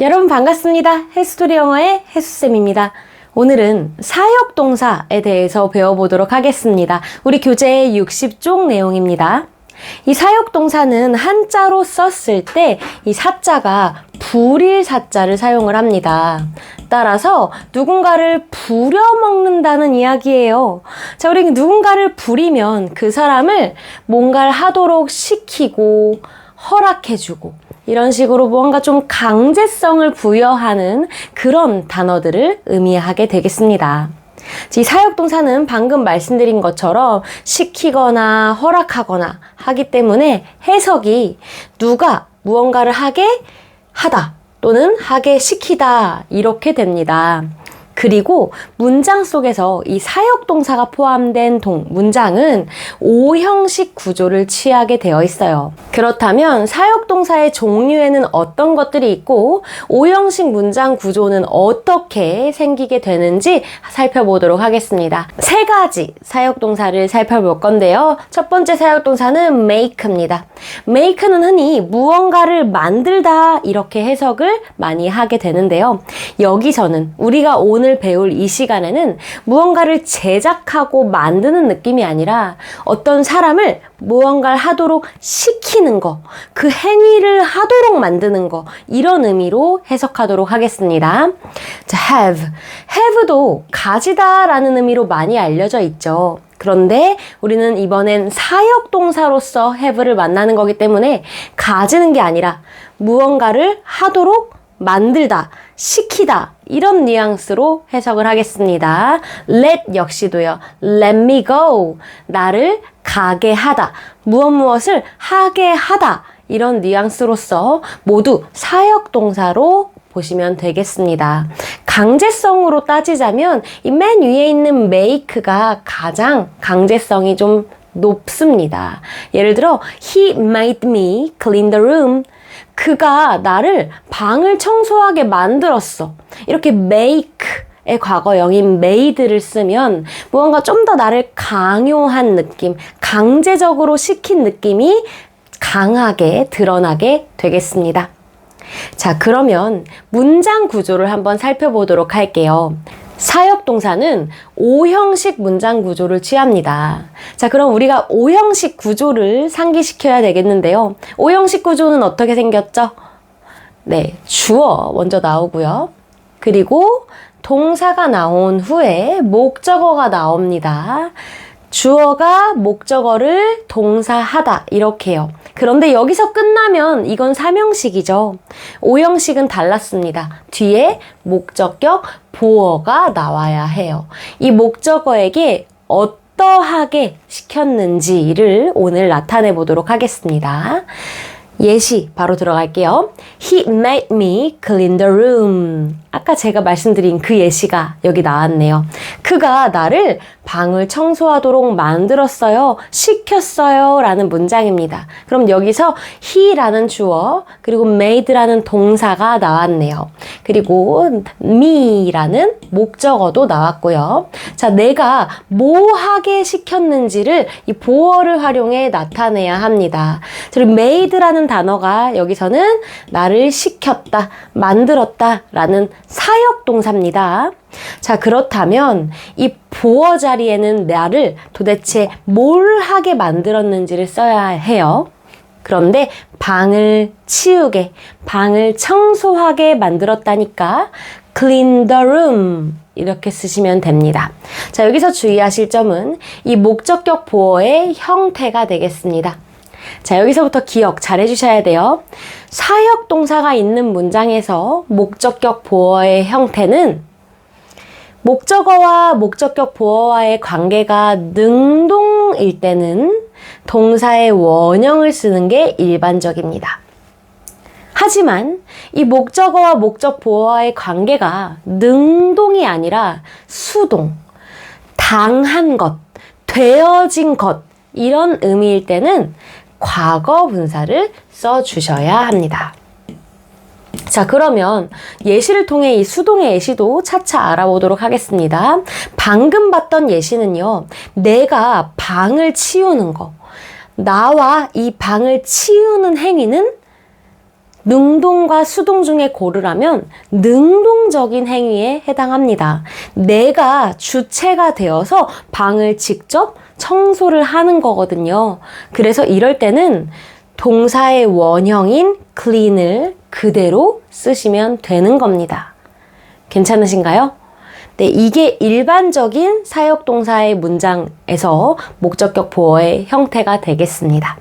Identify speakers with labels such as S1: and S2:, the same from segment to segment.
S1: 여러분 반갑습니다. 헬스토리 영어의 혜수쌤입니다. 오늘은 사역동사에 대해서 배워보도록 하겠습니다. 우리 교재의 60쪽 내용입니다. 이 사역동사는 한자로 썼을 때 이 사자가 불일 사자를 사용을 합니다. 따라서 누군가를 부려먹는다는 이야기예요. 자, 우리 누군가를 부리면 그 사람을 뭔가를 하도록 시키고 허락해주고 이런 식으로 뭔가 좀 강제성을 부여하는 그런 단어들을 의미하게 되겠습니다. 이 사역동사는 방금 말씀드린 것처럼 시키거나 허락하거나 하기 때문에 해석이 누가 무언가를 하게 하다 또는 하게 시키다 이렇게 됩니다. 그리고 문장 속에서 이 사역 동사가 포함된 동, 문장은 오 형식 구조를 취하게 되어 있어요. 그렇다면 사역 동사의 종류에는 어떤 것들이 있고 오 형식 문장 구조는 어떻게 생기게 되는지 살펴보도록 하겠습니다. 세 가지 사역 동사를 살펴볼 건데요. 첫 번째 사역 동사는 make입니다. make는 흔히 무언가를 만들다 이렇게 해석을 많이 하게 되는데요. 여기서는 우리가 오늘 오늘 배울 이 시간에는 무언가를 제작하고 만드는 느낌이 아니라 어떤 사람을 무언가를 하도록 시키는 거, 그 행위를 하도록 만드는 거, 이런 의미로 해석하도록 하겠습니다. 자, have. have도 가지다 라는 의미로 많이 알려져 있죠. 그런데 우리는 이번엔 사역 동사로서 have를 만나는 거기 때문에 가지는 게 아니라 무언가를 하도록 만들다, 시키다 이런 뉘앙스로 해석을 하겠습니다. let 역시도요. let me go 나를 가게 하다 무엇 무엇을 하게 하다 이런 뉘앙스로서 모두 사역 동사로 보시면 되겠습니다. 강제성으로 따지자면 이 맨 위에 있는 make가 가장 강제성이 좀 높습니다. 예를 들어 he made me clean the room 그가 나를 방을 청소하게 만들었어. 이렇게 make의 과거형인 made를 쓰면 무언가 좀 더 나를 강요한 느낌, 강제적으로 시킨 느낌이 강하게 드러나게 되겠습니다. 자, 그러면 문장 구조를 한번 살펴보도록 할게요. 사역 동사는 오형식 문장 구조를 취합니다. 자, 그럼 우리가 오형식 구조를 상기시켜야 되겠는데요. 오형식 구조는 어떻게 생겼죠? 네, 주어 먼저 나오고요. 그리고 동사가 나온 후에 목적어가 나옵니다. 주어가 목적어를 동사하다 이렇게요. 그런데 여기서 끝나면 이건 삼형식이죠. 오형식은 달랐습니다. 뒤에 목적격 보어가 나와야 해요. 이 목적어에게 어떠하게 시켰는지를 오늘 나타내 보도록 하겠습니다. 예시 바로 들어갈게요. He made me clean the room. 아까 제가 말씀드린 그 예시가 여기 나왔네요. 그가 나를 방을 청소하도록 만들었어요. 시켰어요. 라는 문장입니다. 그럼 여기서 he라는 주어, 그리고 made라는 동사가 나왔네요. 그리고 me라는 목적어도 나왔고요. 자, 내가 뭐 하게 시켰는지를 이 보어를 활용해 나타내야 합니다. 그리고 made라는 단어가 여기서는 나를 시켰다, 만들었다 라는 사역 동사입니다. 자, 그렇다면 이 보어 자리에는 나를 도대체 뭘 하게 만들었는지를 써야 해요. 그런데 방을 치우게, 방을 청소하게 만들었다니까 clean the room 이렇게 쓰시면 됩니다. 자, 여기서 주의하실 점은 이 목적격 보어의 형태가 되겠습니다. 자, 여기서부터 기억 잘 해주셔야 돼요. 사역 동사가 있는 문장에서 목적격 보어의 형태는 목적어와 목적격 보어와의 관계가 능동일 때는 동사의 원형을 쓰는 게 일반적입니다. 하지만 이 목적어와 목적 보어와의 관계가 능동이 아니라 수동, 당한 것, 되어진 것, 이런 의미일 때는 과거 분사를 써 주셔야 합니다. 자, 그러면 예시를 통해 이 수동의 예시도 차차 알아보도록 하겠습니다. 방금 봤던 예시는요, 내가 방을 치우는 거. 나와 이 방을 치우는 행위는 능동과 수동 중에 고르라면 능동적인 행위에 해당합니다. 내가 주체가 되어서 방을 직접 청소를 하는 거거든요. 그래서 이럴 때는 동사의 원형인 clean을 그대로 쓰시면 되는 겁니다. 괜찮으신가요? 네, 이게 일반적인 사역동사의 문장에서 목적격 보어의 형태가 되겠습니다.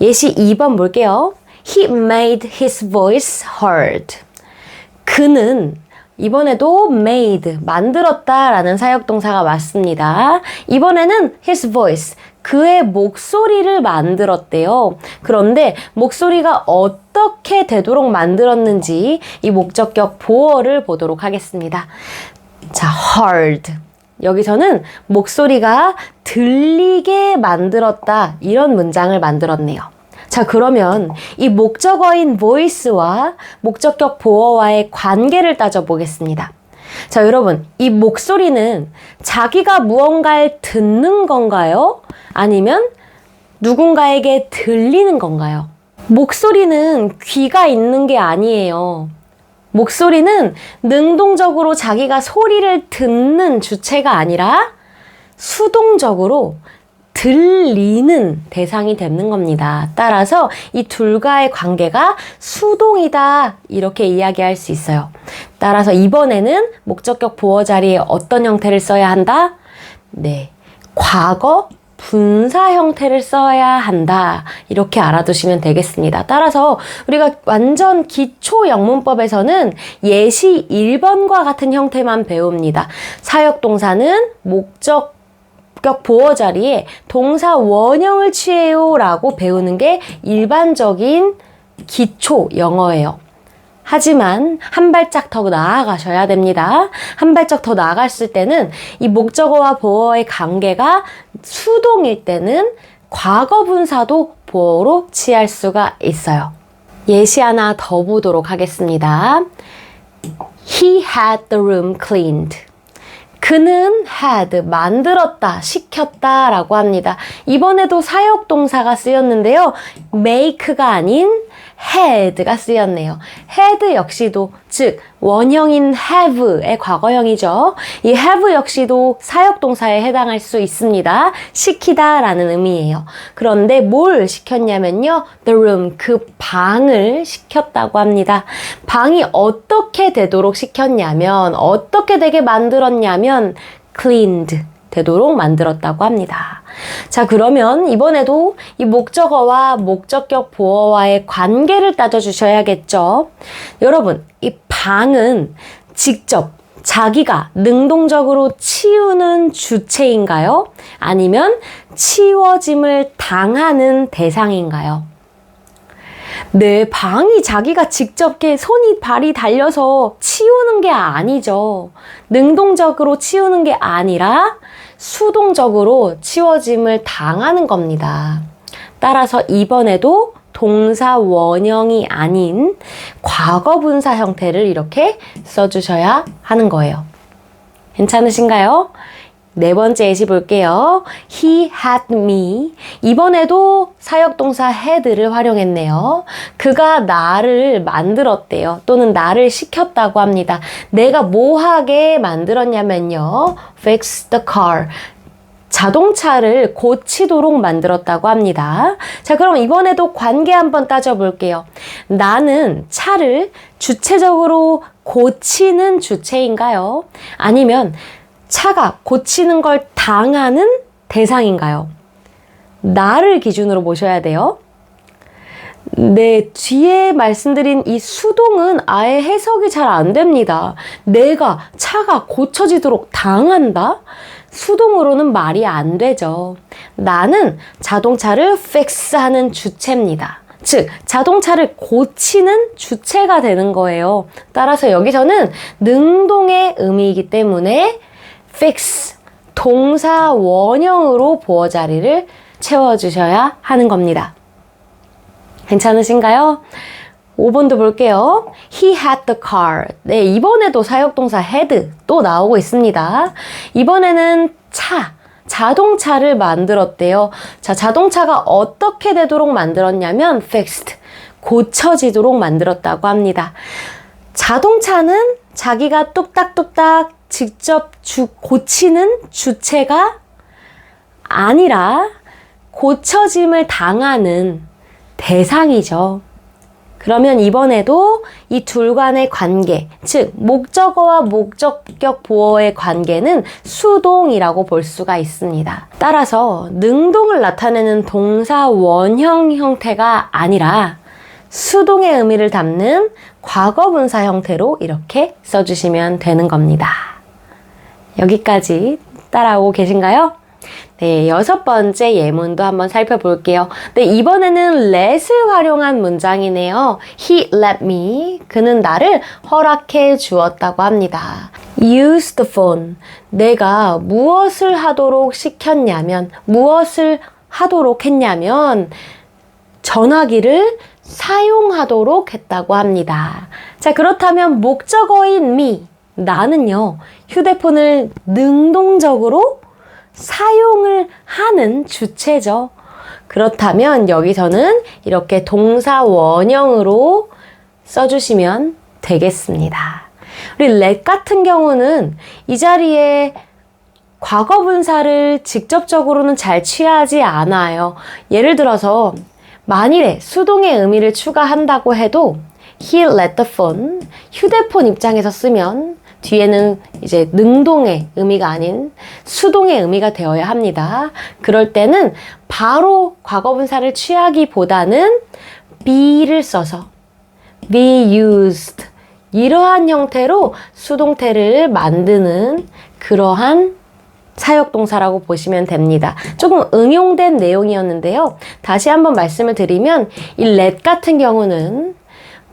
S1: 예시 2번 볼게요. He made his voice heard. 그는 이번에도 made, 만들었다 라는 사역동사가 맞습니다. 이번에는 his voice, 그의 목소리를 만들었대요. 그런데 목소리가 어떻게 되도록 만들었는지 이 목적격 보어를 보도록 하겠습니다. 자, heard. 여기서는 목소리가 들리게 만들었다. 이런 문장을 만들었네요. 자, 그러면 이 목적어인 voice와 목적격 보어와의 관계를 따져보겠습니다. 자, 여러분, 이 목소리는 자기가 무언가를 듣는 건가요? 아니면 누군가에게 들리는 건가요? 목소리는 귀가 있는 게 아니에요. 목소리는 능동적으로 자기가 소리를 듣는 주체가 아니라 수동적으로 들리는 대상이 되는 겁니다. 따라서 이 둘과의 관계가 수동이다. 이렇게 이야기할 수 있어요. 따라서 이번에는 목적격 보어 자리에 어떤 형태를 써야 한다? 네. 과거 분사 형태를 써야 한다. 이렇게 알아두시면 되겠습니다. 따라서 우리가 완전 기초 영문법에서는 예시 1번과 같은 형태만 배웁니다. 사역 동사는 목적 격 보어 자리에 동사 원형을 취해요 라고 배우는 게 일반적인 기초 영어예요. 하지만 한 발짝 더 나아가셔야 됩니다. 한 발짝 더 나아갔을 때는 이 목적어와 보어의 관계가 수동일 때는 과거 분사도 보어로 취할 수가 있어요. 예시 하나 더 보도록 하겠습니다. He had the room cleaned. 그는 had 만들었다, 시켰다 라고 합니다. 이번에도 사역 동사가 쓰였는데요. make가 아닌 had가 쓰였네요. had 역시도 즉 원형인 have의 과거형이죠. 이 have 역시도 사역동사에 해당할 수 있습니다. 시키다 라는 의미예요. 그런데 뭘 시켰냐면요. the room 그 방을 시켰다고 합니다. 방이 어떻게 되도록 시켰냐면 어떻게 되게 만들었냐면 cleaned 되도록 만들었다고 합니다. 자, 그러면 이번에도 이 목적어와 목적격 보어와의 관계를 따져주셔야겠죠. 여러분, 이 방은 직접 자기가 능동적으로 치우는 주체인가요? 아니면 치워짐을 당하는 대상인가요? 내 방이 자기가 직접 손이 발이 달려서 치우는 게 아니죠. 능동적으로 치우는 게 아니라 수동적으로 치워짐을 당하는 겁니다. 따라서 이번에도 동사 원형이 아닌 과거 분사 형태를 이렇게 써주셔야 하는 거예요. 괜찮으신가요? 네 번째 예시 볼게요. He had me. 이번에도 사역동사 had를 활용했네요. 그가 나를 만들었대요. 또는 나를 시켰다고 합니다. 내가 뭐하게 만들었냐면요. fix the car. 자동차를 고치도록 만들었다고 합니다. 자, 그럼 이번에도 관계 한번 따져볼게요. 나는 차를 주체적으로 고치는 주체인가요? 아니면 차가 고치는 걸 당하는 대상인가요? 나를 기준으로 보셔야 돼요. 네, 뒤에 말씀드린 이 수동은 아예 해석이 잘 안 됩니다. 내가 차가 고쳐지도록 당한다? 수동으로는 말이 안 되죠. 나는 자동차를 fix 하는 주체입니다. 즉, 자동차를 고치는 주체가 되는 거예요. 따라서 여기서는 능동의 의미이기 때문에 fix 동사 원형으로 보어 자리를 채워주셔야 하는 겁니다. 괜찮으신가요? 5번도 볼게요. He had the car. 네, 이번에도 사역동사 had 또 나오고 있습니다. 이번에는 차, 자동차를 만들었대요. 자, 자동차가 어떻게 되도록 만들었냐면 fixed. 고쳐지도록 만들었다고 합니다. 자동차는 자기가 뚝딱뚝딱 직접 주, 고치는 주체가 아니라 고쳐짐을 당하는 대상이죠. 그러면 이번에도 이 둘 간의 관계, 즉, 목적어와 목적격 보어의 관계는 수동이라고 볼 수가 있습니다. 따라서 능동을 나타내는 동사 원형 형태가 아니라 수동의 의미를 담는 과거분사 형태로 이렇게 써주시면 되는 겁니다. 여기까지 따라오고 계신가요? 네, 여섯 번째 예문도 한번 살펴볼게요. 네, 이번에는 let을 활용한 문장이네요. He let me. 그는 나를 허락해 주었다고 합니다. Use the phone. 내가 무엇을 하도록 시켰냐면, 무엇을 하도록 했냐면, 전화기를 사용하도록 했다고 합니다. 자, 그렇다면 목적어인 me, 나는요, 휴대폰을 능동적으로 사용을 하는 주체죠. 그렇다면 여기서는 이렇게 동사 원형으로 써주시면 되겠습니다. 우리 let 같은 경우는 이 자리에 과거 분사를 직접적으로는 잘 취하지 않아요. 예를 들어서 만일에 수동의 의미를 추가한다고 해도 he let the phone 휴대폰 입장에서 쓰면 뒤에는 이제 능동의 의미가 아닌 수동의 의미가 되어야 합니다. 그럴 때는 바로 과거분사를 취하기보다는 be를 써서 be used 이러한 형태로 수동태를 만드는 그러한 사역동사라고 보시면 됩니다. 조금 응용된 내용이었는데요. 다시 한번 말씀을 드리면 이 let 같은 경우는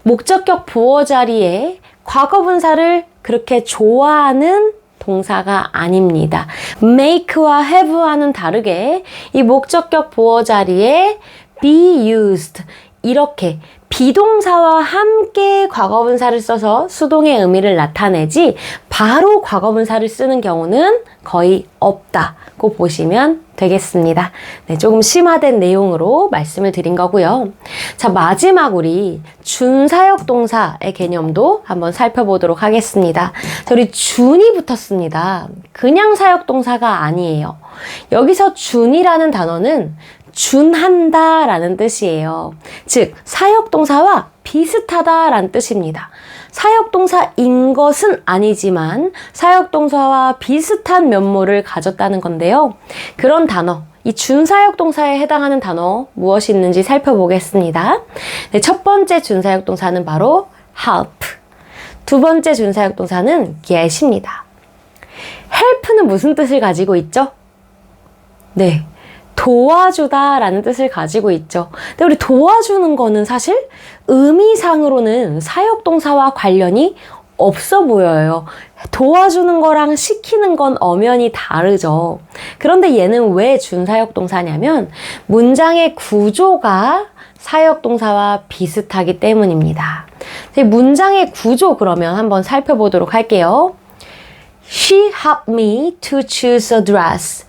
S1: 목적격 부어 자리에 과거분사를 그렇게 좋아하는 동사가 아닙니다. make와 have와는 다르게 이 목적격 보어 자리에 be used 이렇게 비동사와 함께 과거분사를 써서 수동의 의미를 나타내지 바로 과거분사를 쓰는 경우는 거의 없다고 보시면 되겠습니다. 네, 조금 심화된 내용으로 말씀을 드린 거고요. 자, 마지막 우리 준사역 동사의 개념도 한번 살펴보도록 하겠습니다. 자, 우리 준이 붙었습니다. 그냥 사역 동사가 아니에요. 여기서 준이라는 단어는 준한다 라는 뜻이에요. 즉, 사역동사와 비슷하다 라는 뜻입니다. 사역동사인 것은 아니지만 사역동사와 비슷한 면모를 가졌다는 건데요. 그런 단어, 이 준사역동사에 해당하는 단어 무엇이 있는지 살펴보겠습니다. 네, 첫 번째 준사역동사는 바로 help. 두 번째 준사역동사는 get입니다. help는 무슨 뜻을 가지고 있죠? 네. 도와주다 라는 뜻을 가지고 있죠. 근데 우리 도와주는 거는 사실 의미상으로는 사역동사와 관련이 없어 보여요. 도와주는 거랑 시키는 건 엄연히 다르죠. 그런데 얘는 왜 준사역동사냐면 문장의 구조가 사역동사와 비슷하기 때문입니다. 문장의 구조 그러면 한번 살펴보도록 할게요. She helped me to choose a dress.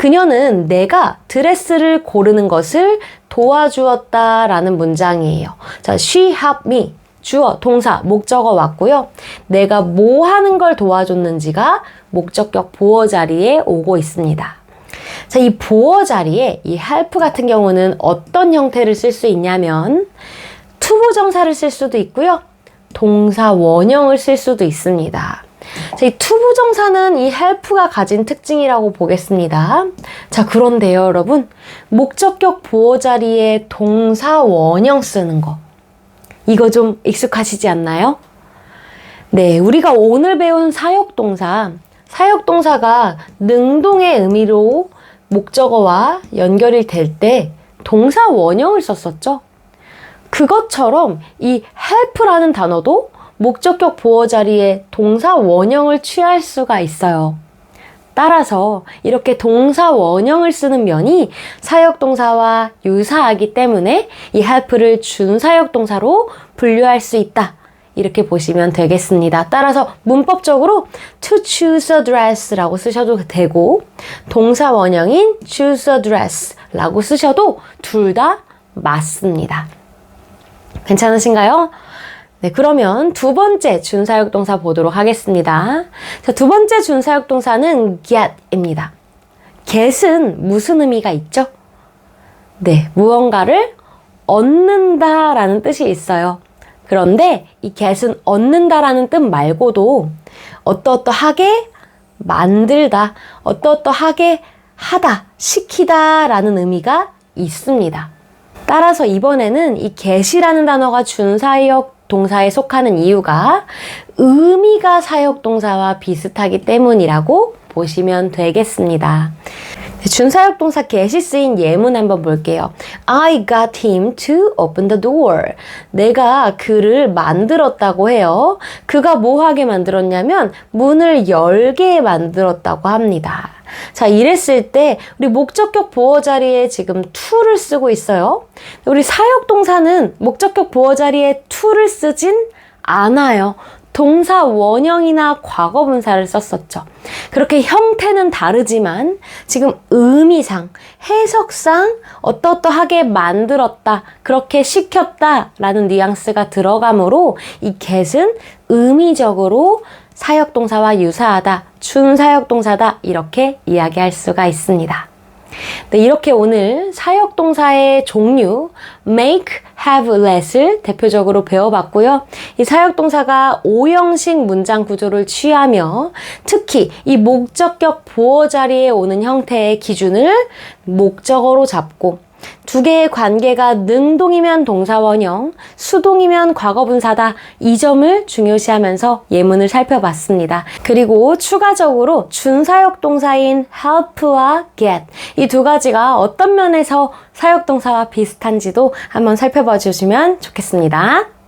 S1: 그녀는 내가 드레스를 고르는 것을 도와주었다 라는 문장이에요. 자, she helped me. 주어, 동사, 목적어 왔고요. 내가 뭐 하는 걸 도와줬는지가 목적격 보어 자리에 오고 있습니다. 자, 이 보어 자리에 이 help 같은 경우는 어떤 형태를 쓸 수 있냐면 투부정사를 쓸 수도 있고요. 동사 원형을 쓸 수도 있습니다. 자, 이 투부정사는 이 help가 가진 특징이라고 보겠습니다. 자, 그런데요, 여러분. 목적격 보호 자리에 동사 원형 쓰는 거. 이거 좀 익숙하시지 않나요? 네, 우리가 오늘 배운 사역동사. 사역동사가 능동의 의미로 목적어와 연결이 될 때 동사 원형을 썼었죠. 그것처럼 이 help라는 단어도 목적격 보어 자리에 동사 원형을 취할 수가 있어요. 따라서 이렇게 동사 원형을 쓰는 면이 사역동사와 유사하기 때문에 이 help를 준사역동사로 분류할 수 있다. 이렇게 보시면 되겠습니다. 따라서 문법적으로 to choose a dress라고 쓰셔도 되고 동사 원형인 choose a dress라고 쓰셔도 둘 다 맞습니다. 괜찮으신가요? 네, 그러면 두 번째 준사역동사 보도록 하겠습니다. 자, 두 번째 준사역동사는 get입니다. get은 무슨 의미가 있죠? 네, 무언가를 얻는다 라는 뜻이 있어요. 그런데 이 get은 얻는다 라는 뜻 말고도 어떠어떠하게 만들다, 어떠어떠하게 하다, 시키다 라는 의미가 있습니다. 따라서 이번에는 이 get이라는 단어가 준사역 동사에 속하는 이유가 의미가 사역 동사와 비슷하기 때문이라고 보시면 되겠습니다. 준사역 동사 get이 쓰인 예문 한번 볼게요. I got him to open the door. 내가 그를 만들었다고 해요. 그가 뭐 하게 만들었냐면 문을 열게 만들었다고 합니다. 자, 이랬을 때 우리 목적격 보어 자리에 지금 to를 쓰고 있어요. 우리 사역 동사는 목적격 보어 자리에 to를 쓰진 않아요. 동사 원형이나 과거 분사를 썼었죠. 그렇게 형태는 다르지만 지금 의미상, 해석상 어떠어떠하게 만들었다, 그렇게 시켰다 라는 뉘앙스가 들어가므로 이 get은 의미적으로 사역동사와 유사하다, 준 사역동사다 이렇게 이야기할 수가 있습니다. 네, 이렇게 오늘 사역동사의 종류 make, have, let을 대표적으로 배워봤고요. 이 사역동사가 오형식 문장 구조를 취하며 특히 이 목적격 보어 자리에 오는 형태의 기준을 목적어로 잡고 두 개의 관계가 능동이면 동사원형, 수동이면 과거분사다. 이 점을 중요시하면서 예문을 살펴봤습니다. 그리고 추가적으로 준사역 동사인 help와 get 이 두 가지가 어떤 면에서 사역 동사와 비슷한지도 한번 살펴봐 주시면 좋겠습니다.